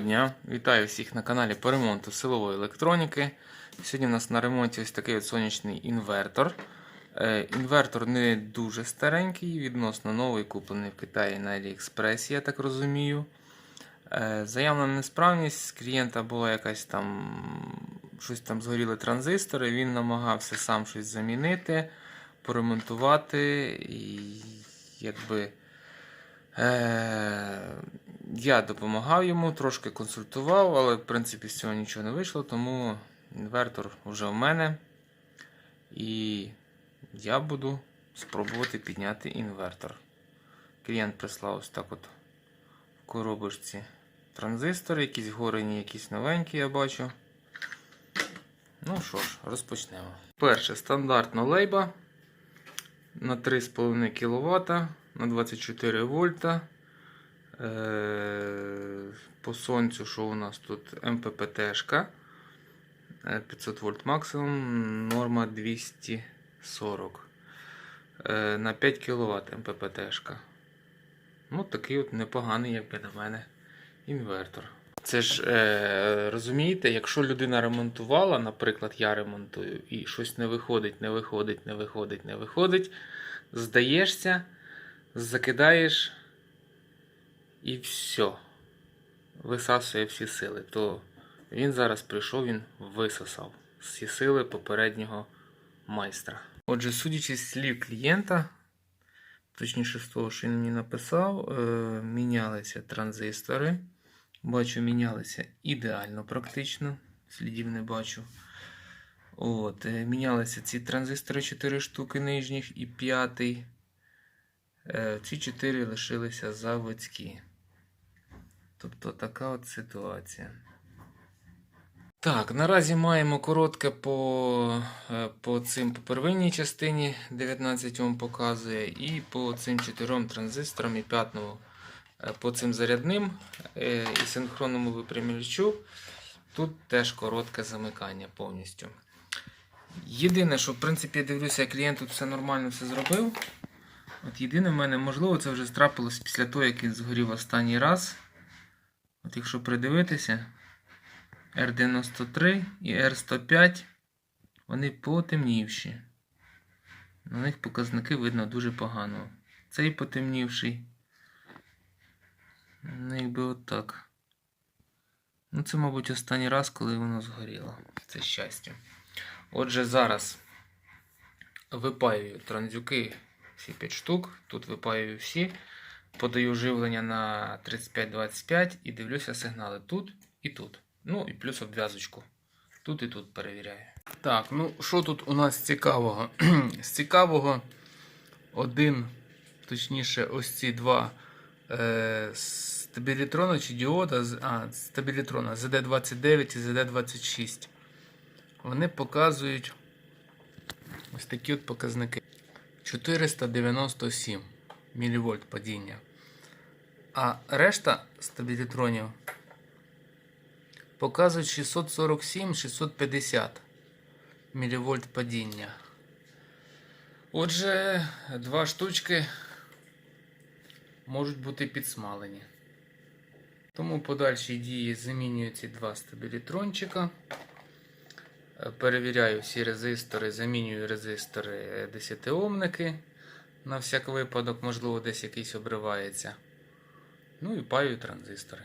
дня! Вітаю всіх на каналі по ремонту силової електроніки. Сьогодні у нас на ремонті ось такий от сонячний інвертор. Е, Інвертор не дуже старенький, відносно новий, куплений в Китаї на AliExpress, я так розумію. Е, Заявна несправність з клієнта була якась там, щось там згоріли транзистори, він намагався сам щось замінити, поремонтувати і якби. Я допомагав йому, трошки консультував, але в принципі з цього нічого не вийшло, тому інвертор вже в мене. І я буду спробувати підняти інвертор. Клієнт прислав ось так от в коробочці транзистори, якісь горені, якісь новенькі, я бачу. Ну що ж, розпочнемо. Перше, стандартно лейба на 3,5 кВт на 24 вольта. Е, По сонцю, що у нас тут МППТшка 500 вольт максимум, норма 240 Е, на 5 кВт МППТшка. Ну, такий от непоганий, якби на мене, інвертор. Це ж е, розумієте, якщо людина ремонтувала, наприклад, я ремонтую, і щось не виходить, не виходить, не виходить, не виходить, здаєшся, закидаєш і все. Висасує всі сили. То він зараз прийшов, він висосав всі сили попереднього майстра. Отже, судячи з слів клієнта, точніше з того, що він мені написав, е, мінялися транзистори. Бачу, мінялися ідеально практично. Слідів не бачу. От, е, мінялися ці транзистори 4 штуки нижніх і п'ятий. Е, Ці 4 лишилися заводські. Тобто така от ситуація. Так, наразі маємо коротке по, е, по цим по первинній частині 19 Ом показує, і по цим чотирьом транзисторам і п'ятному е, по цим зарядним е, і синхронному випрямлячу. Тут теж коротке замикання повністю. Єдине, що в принципі я дивлюся, клієнт тут все нормально все зробив. От єдине в мене, можливо, це вже трапилось після того, як він згорів останній раз. От якщо придивитися, R93 і R105, вони потемнівші. На них показники видно дуже погано. Цей потемнівший. Ну, якби отак. Ну, це, мабуть, останній раз, коли воно згоріло. Це щастя. Отже, зараз випаюю транзюки всі 5 штук. Тут випаюю всі. Подаю живлення на 35-25 і дивлюся сигнали тут і тут. Ну і плюс обв'язочку. Тут і тут перевіряю. Так, ну що тут у нас цікавого? З цікавого один, точніше, ось ці два е, стабілітрона чи діода, а, стабілітрона ZD29 і ZD26. Вони показують ось такі от показники. 497 мВ падіння. А решта стабілітронів показують 647-650 мВ падіння. Отже, два штучки можуть бути підсмалені. Тому подальші дії замінюю ці два стабілітрончика. Перевіряю всі резистори, замінюю резистори 10-омники. На всяк випадок, можливо, десь якийсь обривається. Ну і паю транзистори.